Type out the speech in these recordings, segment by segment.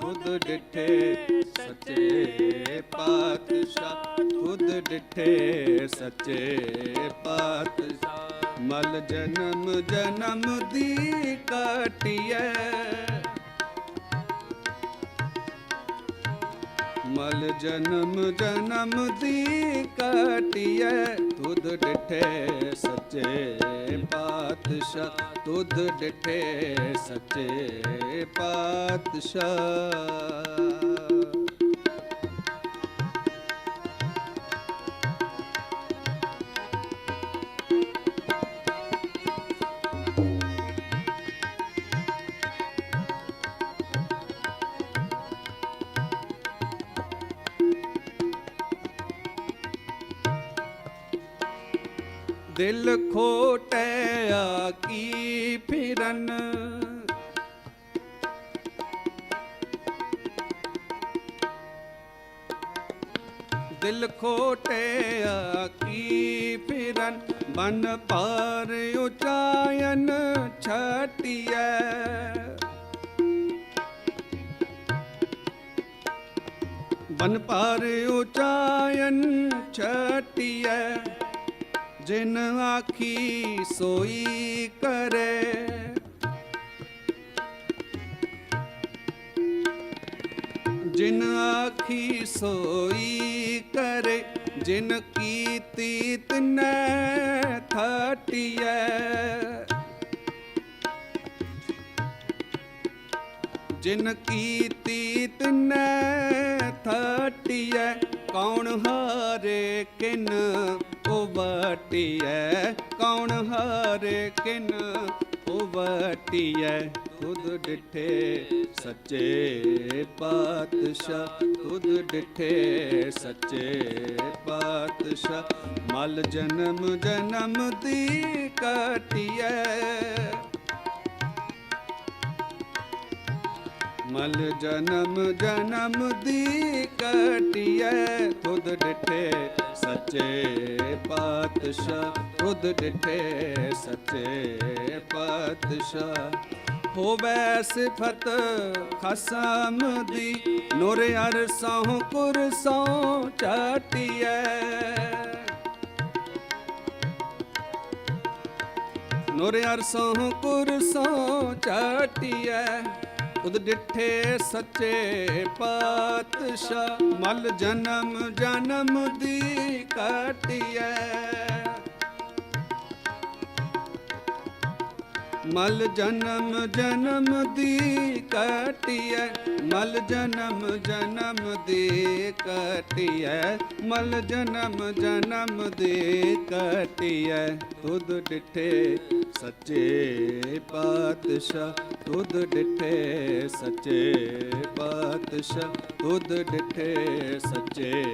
ਖੁਦ ਡਿਠੇ ਸੱਚੇ ਪਾਤਸ਼ਾਹ। ਖੁਦ ਡਿਠੇ ਸੱਚੇ ਪਾਤਸ਼ਾਹ। ਮਲ ਜਨਮ ਜਨਮ ਦੀ ਕਾਟਿਐ। ਮਲ ਜਨਮ ਜਨਮ ਦੀ ਕਾਟਿਐ। ਤੁਧ ਡਿਠੇ ਸੱਚੇ ਪਾਤਸ਼ਾਹ। ਤੁਧ ਡਿਠੇ ਸੱਚੇ ਪਾਤਸ਼ਾਹ। ਦਿਲ ਖੋਟਿਆ ਕੀ ਫਿਰਨ। ਦਿਲ ਖੋਟਿਆ ਕੀ ਫਿਰਨ ਬਨ ਪਾਰ ਉਚਾਇਨ ਛਟਿਐ। ਬਨ ਪਾਰ ਉਚਾਇਨ ਛਟਿਐ। ਜਿਨ ਆਖੀ ਸੋਈ ਕਰੇ। ਜਿਨ ਆਖੀ ਸੋਈ ਕਰੇ, ਜਿਨ ਕੀਤੀ ਤਨੈ ਥਾਟਿਐ। ਜਿਨ ਕੀਤੀ ਤਨੈ ਥਾਟਿਐ, ਕੌਣ ਹਾਰੇ ਕਿਨ ਉਵਟਿਐ? ਕੌਣ ਹਾਰੇ ਕਿਨ ਉਵਟਿਐ? ਖੁਦ ਡਿਠੇ ਸੱਚੇ ਪਾਤਸ਼ਾਹ, ਖੁਦ ਡਿਠੇ ਸੱਚੇ ਪਾਤਸ਼ਾਹ। ਮਲ ਜਨਮ ਜਨਮ ਦੀ ਕਾਟਿਐ ਮਲ ਜਨਮ ਜਨਮ ਦੀ ਕਟਿਐ ਖੁਦ ਡਿਠੇ ਸੱਚੇ ਪਾਤਸ਼ਾਹ। ਖੁਦ ਡਿਠੇ ਸੱਚੇ ਪਾਤਸ਼ਾਹ। ਹੋਵੇ ਸਿਫਤ ਖਸਮ ਦੀ। ਨੂਰ ਅਰਸੋਂ ਕੁਰਸੋਂ ਚਾਟਿਐ। ਨੂਰ ਅਰਸੋਂ ਕੁਰਸੋਂ ਚਾਟਿਐ। ਉਦ ਡਿਠੇ ਸੱਚੇ ਪਾਤਸ਼ਾਹ। ਮਲ ਜਨਮ ਜਨਮ ਦੀ ਕਾਟਿਐ ਮਲ ਜਨਮ ਜਨਮ ਦੀ ਕਾਟਿਐ। ਮਲ ਜਨਮ ਜਨਮ ਦੀ ਕਾਟਿਐ। ਮਲ ਜਨਮ ਜਨਮ ਦੇ ਕਾਟਿਐ। ਤੁਧ ਡਿਠੇ ਸੱਚੇ ਪਾਤਸ਼ਾਹ, ਤੁਧ ਡਿਠੇ ਸੱਚੇ ਪਾਤਸ਼ਾਹ। ਤੁਧ ਡਿਠੇ ਸੱਚੇ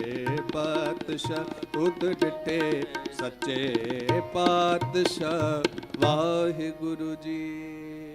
ਪਾਤਸ਼ਾਹ, ਤੁਧ ਡਿਠੇ ਸੱਚੇ ਪਾਤਸ਼ਾਹ। ਵਾਹਿਗੁਰੂ ਜੀ